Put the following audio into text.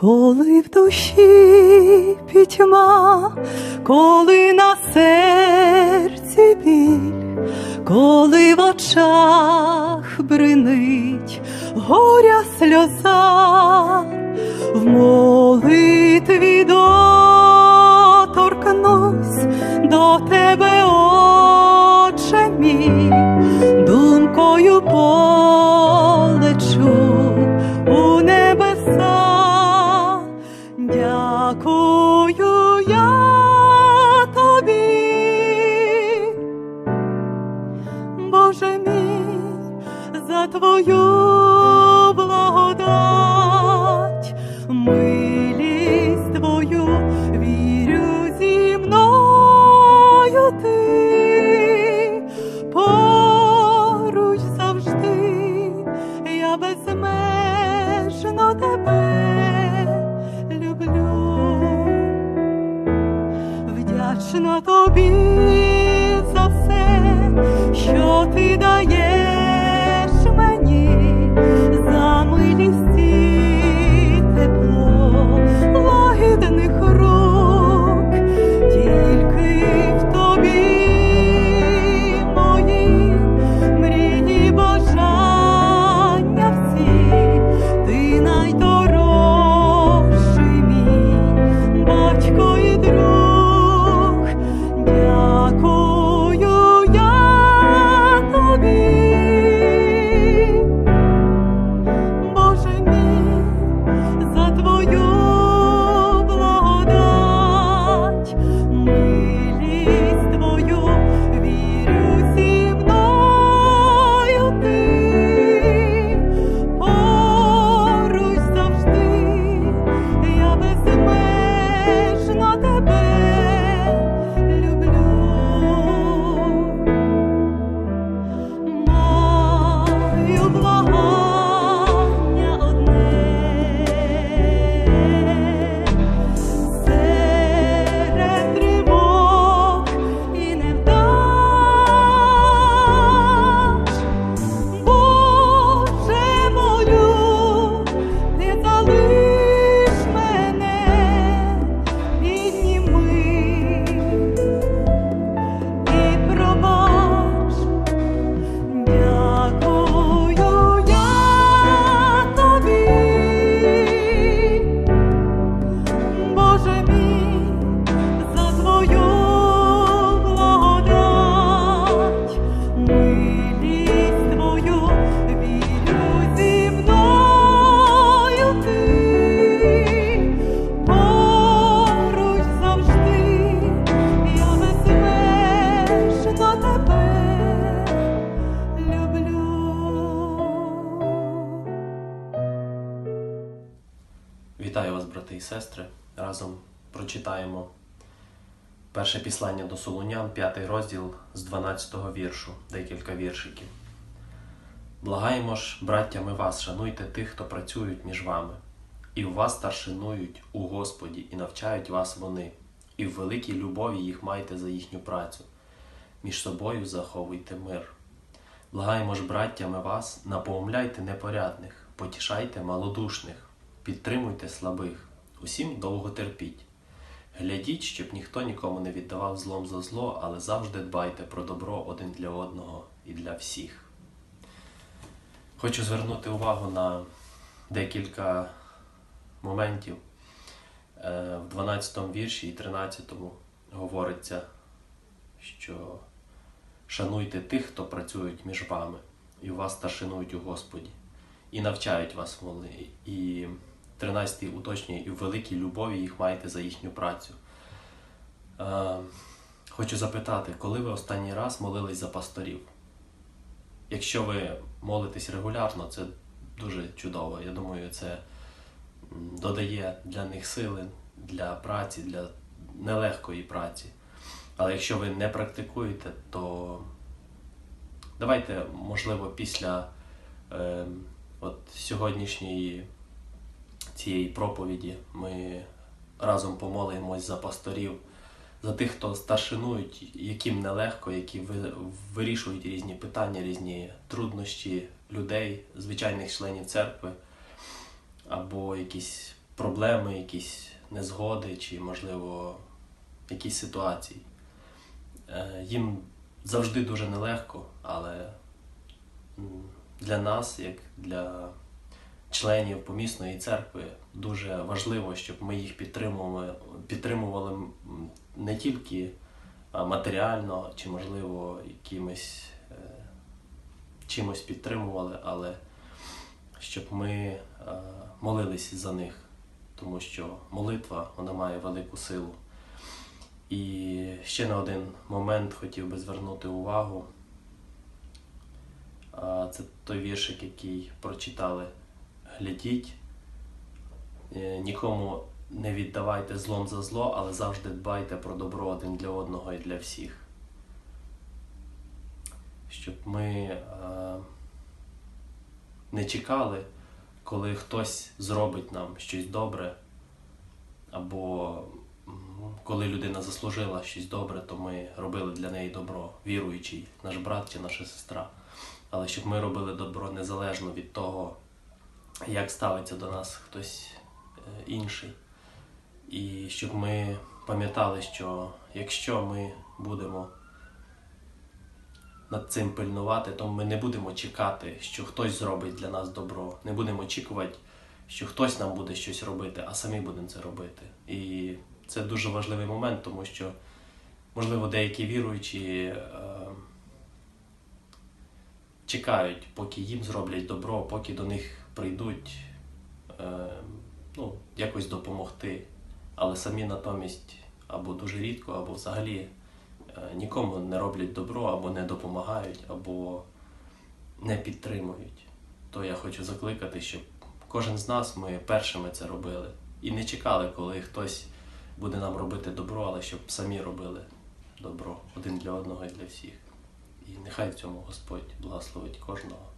коли в душі пітьма, коли на серці біль, коли в очах бринить горя сльоза, в молитві доторкнусь до тебе, Отче мій, твою благодать, милість твою вірю зі мною ти, поруч завжди, я безмежно тебе люблю. Вдячна тобі за все, що ти даєш Вітаю вас, брати і сестри. Разом прочитаємо перше післання до Солунян, п'ятий розділ з 12-го віршу, декілька віршиків. Благаємо ж, браттями вас, шануйте тих, хто працюють між вами, і в вас старшинують у Господі, і навчають вас вони, і в великій любові їх майте за їхню працю. Між собою заховуйте мир. Благаємо ж, браттями вас, напоумляйте непорядних, потішайте малодушних, підтримуйте слабих, усім довго терпіть. Глядіть, щоб ніхто нікому не віддавав злом за зло, але завжди дбайте про добро один для одного і для всіх. Хочу звернути увагу на декілька моментів. Е, В 12 вірші і 13 говориться, що шануйте тих, хто працюють між вами, і вас старшинують у Господі, і навчають вас. І 13 уточнює, і в великій любові їх маєте за їхню працю. Е, хочу запитати, коли ви останній раз молились за пасторів? Якщо ви молитесь регулярно, це дуже чудово. Я думаю, це додає для них сили, для праці, для нелегкої праці. Але якщо ви не практикуєте, то давайте, можливо, після е, от сьогоднішньої цієї проповіді ми разом помолимось за пасторів, за тих, хто старшинують, яким нелегко, які вирішують різні питання, різні труднощі людей, звичайних членів церкви, або якісь проблеми, якісь незгоди чи, можливо, якісь ситуації. Е, Їм завжди дуже нелегко, але для нас, як для членів помісної церкви, дуже важливо, щоб ми їх підтримували, підтримували не тільки матеріально чи, можливо, якимось е, чимось підтримували, але щоб ми е, молились за них, тому що молитва вона має велику силу. І ще на один момент хотів би звернути увагу. Це той віршик, який прочитали. Глядіть, е, нікому не віддавайте злом за зло, але завжди дбайте про добро один для одного і для всіх. Щоб ми е, не чекали, коли хтось зробить нам щось добре, або коли людина заслужила щось добре, то ми робили для неї добро, віруючий, наш брат чи наша сестра. Але щоб ми робили добро незалежно від того, як ставиться до нас хтось е, інший. І щоб ми пам'ятали, що якщо ми будемо над цим пильнувати, то ми не будемо чекати, що хтось зробить для нас добро. Не будемо очікувати, що хтось нам буде щось робити, а самі будемо це робити. І це дуже важливий момент, тому що, можливо, деякі віруючі е, чекають, поки їм зроблять добро, поки до них прийдуть е, ну, якось допомогти. Але самі натомість або дуже рідко, або взагалі е, нікому не роблять добро, або не допомагають, або не підтримують. То я хочу закликати, щоб кожен з нас ми першими це робили. І не чекали, коли хтось буде нам робити добро, але щоб самі робили добро один для одного і для всіх. І нехай в цьому Господь благословить кожного.